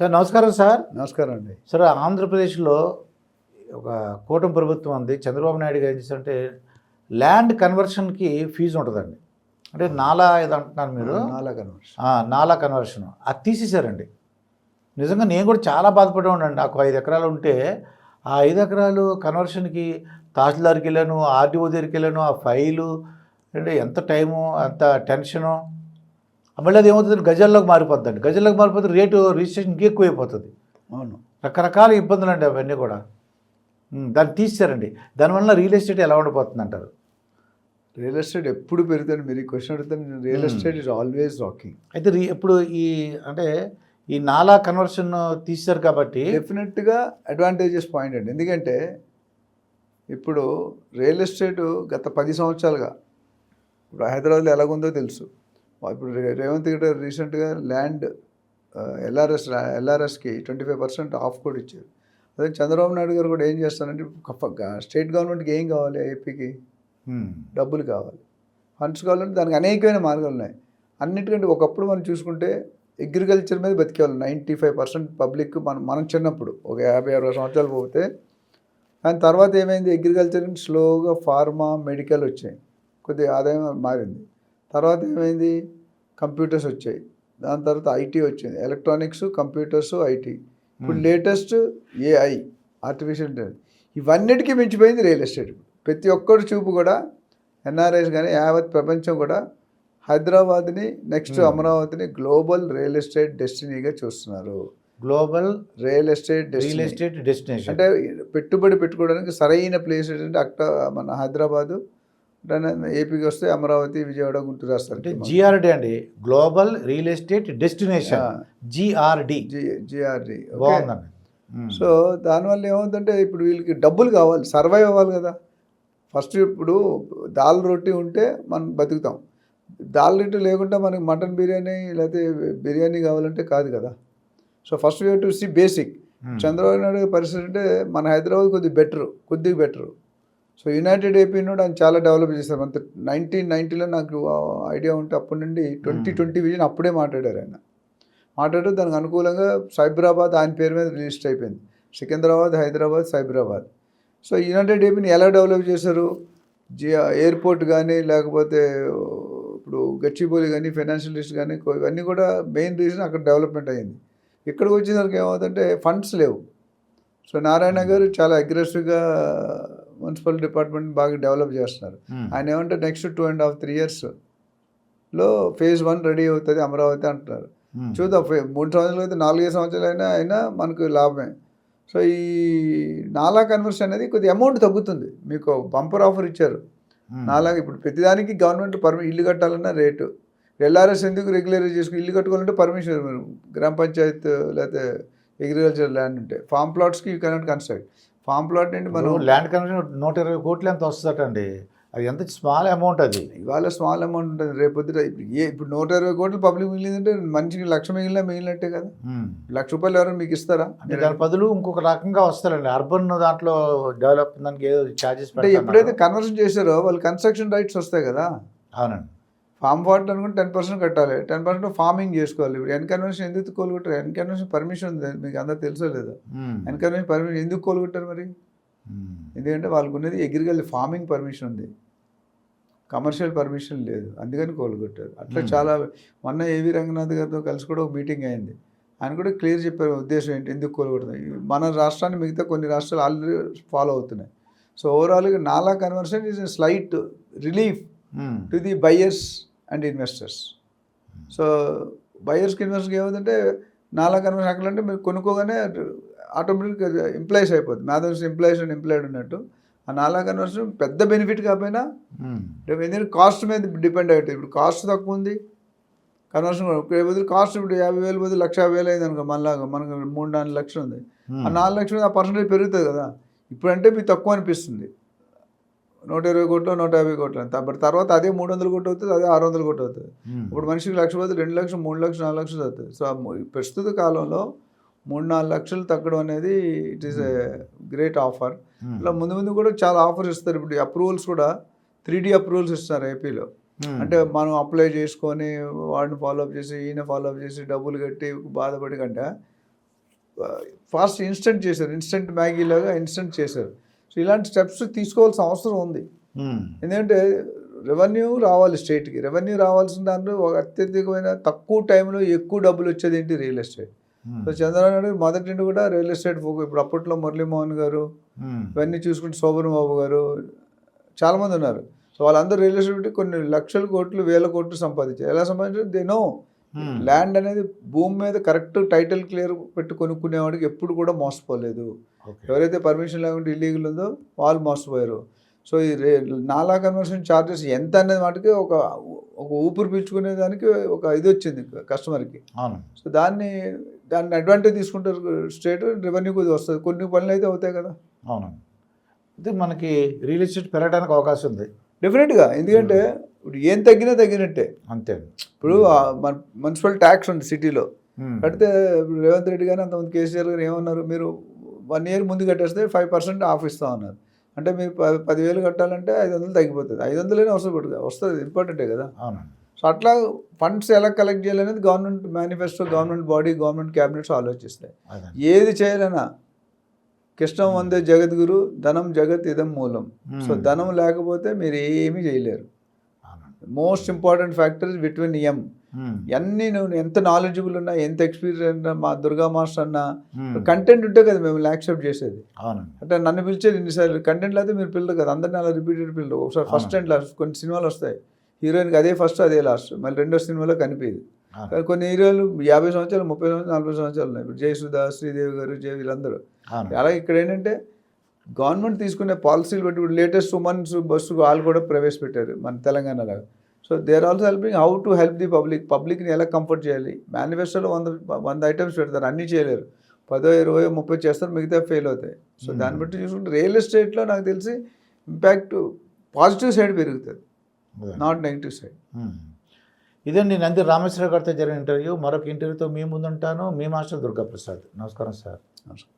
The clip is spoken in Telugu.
సార్ నమస్కారం సార్. నమస్కారం అండి. సార్ ఆంధ్రప్రదేశ్లో ఒక కూటమి ప్రభుత్వం ఉంది. చంద్రబాబు నాయుడు గారు ఏం చేశారంటే ల్యాండ్ కన్వర్షన్కి ఫీజు ఉంటుందండి. అంటే నాలా ఇది అంటున్నారు మీరు. నాలా కన్వర్షన్. నాలా కన్వర్షన్. అది తీసేశారండి. నిజంగా నేను కూడా చాలా బాధపడి ఉండండి నాకు ఐదు ఎకరాలు ఉంటే ఆ ఐదు ఎకరాలు కన్వర్షన్కి తహసీల్దార్కి వెళ్ళాను ఆర్డీఓ దగ్గరికి వెళ్ళాను ఆ ఫైలు అంటే ఎంత టైము ఎంత టెన్షను మళ్ళీ అది ఏమవుతుంది? గజల్లోకి మారిపోతుందండి గజల్లోకి మారిపోతే రేటు రిజిస్ట్రేషన్ ఇంకా ఎక్కువ అయిపోతుంది అవును. రకరకాల ఇబ్బందులు అండి అవన్నీ కూడా. దాన్ని తీసేశారండి. దానివల్ల రియల్ ఎస్టేట్ ఎలా ఉండిపోతుంది అంటారు రియల్ ఎస్టేట్ ఎప్పుడు పెరుగుతుంది మీరు ఈ క్వశ్చన్ అడుగుతాను real. Estate is always rocking. అయితే రీ- ఇప్పుడు ఈ అంటే ఈ నాలా కన్వర్షన్ తీశారు కాబట్టి డెఫినెట్గా అడ్వాంటేజెస్ పాయింట్ అండి. ఎందుకంటే ఇప్పుడు రియల్ ఎస్టేట్ గత పది సంవత్సరాలుగా ఇప్పుడు హైదరాబాద్లో ఎలాగుందో తెలుసు. ఇప్పుడు రేవంత్ రెడ్డి గారు రీసెంట్గా ల్యాండ్ ఎల్ఆర్ఎస్ ఎల్ఆర్ఎస్కి ట్వంటీ ఫైవ్ పర్సెంట్ ఆఫ్ కూడా ఇచ్చారు. అదే చంద్రబాబు నాయుడు గారు కూడా ఏం చేస్తారంటే స్టేట్ గవర్నమెంట్కి ఏం కావాలి ఏపీకి డబ్బులు కావాలి. ఫండ్స్ కావాలంటే దానికి అనేకమైన మార్గాలు ఉన్నాయి. అన్నిటికంటే ఒకప్పుడు మనం చూసుకుంటే అగ్రికల్చర్ మీద బతికేవాళ్ళం నైంటీ ఫైవ్ పర్సెంట్ పబ్లిక్ మనం మనం చిన్నప్పుడు ఒక యాభై అరవై సంవత్సరాలు పోతే. దాని తర్వాత ఏమైంది? అగ్రికల్చర్ స్లోగా ఫార్మా మెడికల్ వచ్చాయి. కొద్దిగా ఆదాయం మారింది. తర్వాత ఏమైంది? కంప్యూటర్స్ వచ్చాయి. దాని తర్వాత ఐటీ వచ్చింది. ఎలక్ట్రానిక్స్ కంప్యూటర్స్ ఐటీ ఇప్పుడు. Latest AI artificial intelligence. ఇవన్నిటికీ మించిపోయింది రియల్ ఎస్టేట్. ప్రతి ఒక్కరి చూపు కూడా ఎన్ఆర్ఐస్ కానీ యావత్ ప్రపంచం కూడా హైదరాబాద్ని నెక్స్ట్. అమరావతిని గ్లోబల్ రియల్ ఎస్టేట్ డెస్టినీగా చూస్తున్నారు. Global real estate real estate destination. అంటే పెట్టుబడి పెట్టుకోవడానికి సరైన ప్లేస్ ఏంటంటే అక్కడ మన హైదరాబాదు ఏపీకి వస్తే అమరావతి విజయవాడ గుంటూరు అంటే రాస్తారు జిఆర్డి అండి. Global real estate destination. GRD GRD బాగుందండి. సో దానివల్ల ఏమవుతుందంటే ఇప్పుడు వీళ్ళకి డబ్బులు కావాలి సర్వైవ్ అవ్వాలి కదా. ఫస్ట్ ఇప్పుడు దాల్ రొట్టి ఉంటే మనం బతుకుతాం. దాల్ రొట్టి లేకుండా మనకి మటన్ బిర్యానీ లేకపోతే బిర్యానీ కావాలంటే కాదు కదా. So first we to see basic. Chandrababu Naidu పరిస్థితి అంటే మన హైదరాబాద్ కొద్దిగా బెటర్ కొద్దిగా బెటర్. సో యునైటెడ్ ఏపీ నుండి ఆయన చాలా డెవలప్ చేశారు. అంత నైన్టీన్ నైన్టీలో నాకు ఐడియా ఉంటే అప్పటి నుండి ట్వంటీ Hmm. ట్వంటీ విజన్ అప్పుడే మాట్లాడారు ఆయన. మాట్లాడుతూ దానికి అనుకూలంగా సైబరాబాద్ ఆయన పేరు మీద రిజిస్టర్ అయిపోయింది. సికింద్రాబాద్ హైదరాబాద్ సైబరాబాద్. సో యునైటెడ్ ఏపీని ఎలా డెవలప్ చేశారు? జి ఎయిర్పోర్ట్ కానీ లేకపోతే ఇప్పుడు గచ్చిబౌలి కానీ ఫైనాన్షియల్ లిస్ట్ కానీ ఇవన్నీ కూడా మెయిన్ రీజన్ అక్కడ డెవలప్మెంట్ అయ్యింది ఇక్కడికి వచ్చేసరికి ఏమవుతుందంటే ఫండ్స్ లేవు. సో నారాయణ గారు చాలా అగ్రెసివ్గా మున్సిపల్ డిపార్ట్మెంట్ బాగా డెవలప్ చేస్తున్నారు. ఉమ్, ఆయన ఏమంటే next two and half three ఇయర్స్లో ఫేజ్ వన్ రెడీ అవుతుంది అమరావతి అంటున్నారు. ఉమ్, చూద్దాం మూడు సంవత్సరాలు అయితే నాలుగైదు సంవత్సరాలు అయినా అయినా మనకు లాభమే. సో ఈ నాలా కన్వర్షన్ అనేది కొద్ది అమౌంట్ తగ్గుతుంది. మీకు బంపర్ ఆఫర్ ఇచ్చారు. ఉమ్, నాలా ఇప్పుడు ప్రతిదానికి గవర్నమెంట్ పర్మి ఇల్లు కట్టాలన్నా రేటు ఎల్ఆర్ఎస్ ఎందుకు రెగ్యులరైజ్ చేసుకుని ఇల్లు కట్టుకోవాలంటే పర్మిషన్ మీరు గ్రామ పంచాయత్ లేకపోతే అగ్రికల్చర్ ల్యాండ్ ఉంటే. Farm ప్లాట్స్కి you cannot construct farm plot నుండి మనం? ల్యాండ్ కన్వర్షన్ నూట ఇరవై కోట్లు ఎంత వస్తుందట అండి అది ఎంత స్మాల్ అమౌంట్ అది? ఇవాళ స్మాల్ అమౌంట్ ఉంటుంది రేపు పొద్దుట ఇప్పుడు ఏ ఇప్పుడు నూట ఇరవై కోట్లు పబ్లిక్ మిగిలిందంటే మనిషికి లక్ష మిగిలినా మిగిలినట్టే కదా. లక్ష రూపాయలు ఎవరైనా మీకు ఇస్తారా? అంటే దాని బదులు ఇంకొక రకంగా వస్తారండి. అర్బన్ దాంట్లో డెవలప్ దానికి ఏదో ఛార్జెస్ అంటే ఎప్పుడైతే కన్వర్షన్ చేశారో వాళ్ళు కన్స్ట్రక్షన్ రైట్స్ వస్తాయి కదా. అవునండి. ఫామ్ వాటర్ అనుకుంటే టెన్ పర్సెంట్ కట్టాలి. టెన్ పర్సెంట్ ఫార్మింగ్ చేసుకోవాలి. ఇప్పుడు ఎన్ కన్వర్షన్ ఎందుకు కోలుకుంటారు? ఎన్ కన్వర్షన్ పర్మిషన్ ఉంది. మీకు అందరూ తెలుసో లేదో. ఉమ్, ఎన్ కన్వర్షన్ పర్మిషన్ ఎందుకు కోలుకుంటారు మరి? ఎందుకంటే వాళ్ళకు ఉన్నది అగ్రికల్చర్ ఫార్మింగ్ పర్మిషన్ ఉంది. కమర్షియల్ పర్మిషన్ లేదు. అందుకని కోలుకొట్టారు అట్లా. చాలా మొన్న ఏవి రంగనాథ్ గారితో కలిసి కూడా ఒక మీటింగ్ అయింది. ఆయన కూడా క్లియర్ చెప్పారు ఉద్దేశం ఏంటి? ఎందుకు కోలుకొడుతుంది మన రాష్ట్రాన్ని మిగతా కొన్ని రాష్ట్రాలు ఆల్రెడీ ఫాలో అవుతున్నాయి. సో ఓవరాల్గా NALA conversion is slight relief. To the buyers and investors so బయర్స్కి ఇన్వెస్టర్కి ఏమవుతుందంటే నాలా కన్వర్షన్ అక్కడ అంటే మీరు కొనుక్కోగానే ఆటోమేటిక్గా ఎంప్లాయీస్ అయిపోతుంది మ్యాథమెటిక్స్ ఎంప్లాయీస్ అండ్ ఎంప్లాయిడ్ ఉన్నట్టు. ఆ నాలా కన్వర్షన్ పెద్ద బెనిఫిట్ కాకపోయినా ఉమ్, రేపు ఎందుకంటే కాస్ట్ మీద డిపెండ్ అవుతుంది ఇప్పుడు కాస్ట్ తక్కువ ఉంది. కన్వర్షన్ బదులు కాస్ట్ ఇప్పుడు యాభై వేలు బదులు లక్ష యాభై వేలు అయింది అనుకో మనలాగా మనకు మూడు నాలుగు లక్షలు ఉంది. ఆ నాలుగు లక్షలు ఆ పర్సంటేజ్ పెరుగుతుంది కదా. ఇప్పుడంటే మీకు తక్కువ అనిపిస్తుంది. నూట ఇరవై కోట్లు నూట యాభై కోట్లు. అంత బట్ తర్వాత అదే మూడు వందల కోట్లు అవుతుంది అదే ఆరు వందల కోట్లు అవుతుంది ఇప్పుడు మనిషికి లక్ష బదులు రెండు లక్షలు మూడు లక్షలు నాలుగు లక్షలు అవుతుంది సో ప్రస్తుత కాలంలో మూడు నాలుగు లక్షలు తగ్గడం అనేది it is a great offer. ఇలా ముందు ముందు కూడా చాలా ఆఫర్స్ ఇస్తారు. ఇప్పుడు అప్రూవల్స్ కూడా త్రీ డీ అప్రూవల్స్ ఇస్తారు ఏపీలో. అంటే మనం అప్లై చేసుకొని వాడిని ఫాలోఅప్ చేసి ఈయన ఫాలోఅప్ చేసి డబ్బులు కట్టి బాధపడి కంటే ఫాస్ట్ ఇన్స్టెంట్ చేశారు. ఇన్స్టెంట్ మ్యాగీ లాగా ఇన్స్టెంట్ చేశారు. సో ఇలాంటి స్టెప్స్ తీసుకోవాల్సిన అవసరం ఉంది. ఎందుకంటే రెవెన్యూ రావాలి స్టేట్కి. రెవెన్యూ రావాల్సిన దాంట్లో ఒక అత్యధికమైన తక్కువ టైంలో ఎక్కువ డబ్బులు వచ్చేది ఏంటి? Real estate. So Chandrababu Naidu మొదటి నుండి కూడా రియల్ ఎస్టేట్ ఫోకస్ ఇప్పుడు అప్పట్లో మురళీమోహన్ గారు ఇవన్నీ చూసుకుంటే శోభన్ బాబు గారు చాలామంది ఉన్నారు. సో వాళ్ళందరూ రియల్ ఎస్టేట్ కొన్ని లక్షల కోట్లు వేల కోట్లు సంపాదించారు. ఎలా సంపాదించారు? They know. ఉమ్, ల్యాండ్ అనేది భూమి మీద కరెక్ట్ టైటిల్ క్లియర్ పెట్టి కొనుక్కునేవాడికి ఎప్పుడు కూడా మోసపోలేదు. ఎవరైతే పర్మిషన్ లేకుండా ఇల్లీగల్ ఉందో వాళ్ళు మోసపోయారు సో ఈ రే నాలా కన్వర్షన్ ఛార్జెస్ ఎంత అనేది వాటికి ఒక ఒక ఊపిరి పీల్చుకునే దానికి ఒక ఇది వచ్చింది కస్టమర్కి అవును. సో దాన్ని దాన్ని అడ్వాంటేజ్ తీసుకుంటారు స్టేట్ రెవెన్యూ కొద్దిగా వస్తుంది. కొన్ని పనులు అయితే అవుతాయి కదా. అవును. అయితే మనకి రియల్ ఎస్టేట్ పెరగడానికి అవకాశం ఉంది. డెఫినెట్గా ఎందుకంటే ఇప్పుడు ఏం తగ్గినా తగ్గినట్టే. అంతే. ఇప్పుడు మన మున్సిపల్ ట్యాక్స్ ఉంది సిటీలో ఉమ్, కడితే రేవంత్ రెడ్డి గారు అంతమంది కేసీఆర్ గారు ఏమన్నారు? మీరు వన్ ఇయర్ ముందు కట్టేస్తే ఫైవ్ పర్సెంట్ ఆఫ్ ఇస్తాం అన్నారు. అంటే మీరు ప- పదివేలు కట్టాలంటే ఐదు వందలు తగ్గిపోతుంది. ఐదు వందలైనా వస్తుంది పడుతుంది వస్తుంది ఇంపార్టెంటే కదా. సో అట్లా ఫండ్స్ ఎలా కలెక్ట్ చేయాలనేది government manifesto government body government cabinets ఆలోచిస్తాయి. ఏది చేయాలన్నా కృష్ణం వందే జగద్గురు ధనం జగత్ ఇదం మూలం. సో. ధనం లేకపోతే మీరు ఏమీ చేయలేరు. Most important factor is between M um, అన్నీ నువ్వు ఎంత నాలెడ్జబుల్ ఉన్నా ఎంత ఎక్స్పీరియన్స్ ఉన్నా మా దుర్గా మాస్టర్ అన్నా కంటెంట్ ఉంటే కదా మేము యాక్సెప్ట్ చేసేది. అంటే నన్ను పిలిచేది ఇన్నిసార్లు కంటెంట్ అయితే మీరు పిల్లలు కదా అందరినీ అలా రిపీటెడ్ పిల్లలు. ఒకసారి ఫస్ట్ అండ్ లాస్ట్ కొన్ని సినిమాలు వస్తాయి. హీరోయిన్కి అదే ఫస్ట్ అదే లాస్ట్ మళ్ళీ రెండో సినిమాలో కనిపించదు. కానీ కొన్ని హీరోలు యాభై సంవత్సరాలు ముప్పై సంవత్సరాలు నలభై సంవత్సరాలు ఉన్నాయి. ఇప్పుడు జయసుధ శ్రీదేవి గారు జయ వీళ్ళందరూ. అలాగే ఇక్కడ ఏంటంటే గవర్నమెంట్ తీసుకునే పాలసీలు బట్టి ఇప్పుడు లేటెస్ట్ ఉమెన్స్ బస్సు వాళ్ళు కూడా ప్రవేశపెట్టారు మన తెలంగాణలో so they are also helping how to help the public పబ్లిక్ని ఎలా కంఫర్ట్ చేయాలి? మేనిఫెస్టోలో వంద వంద ఐటమ్స్ పెడతారు. అన్నీ చేయలేరు. పదో ఇరవై ముప్పై చేస్తారు. మిగతా ఫెయిల్ అవుతాయి. సో దాన్ని బట్టి చూసుకుంటే రియల్ ఎస్టేట్లో నాకు తెలిసి ఇంపాక్ట్ పాజిటివ్ సైడ్ పెరుగుతుంది. Not negative side. ఇదండి నంది రామేశ్వర గారితో జరిగిన ఇంటర్వ్యూ మరొక ఇంటర్వ్యూతో మీ ముందుంటాను. మీ మాస్టర్ దుర్గా ప్రసాద్ నమస్కారం సార్. నమస్కారం.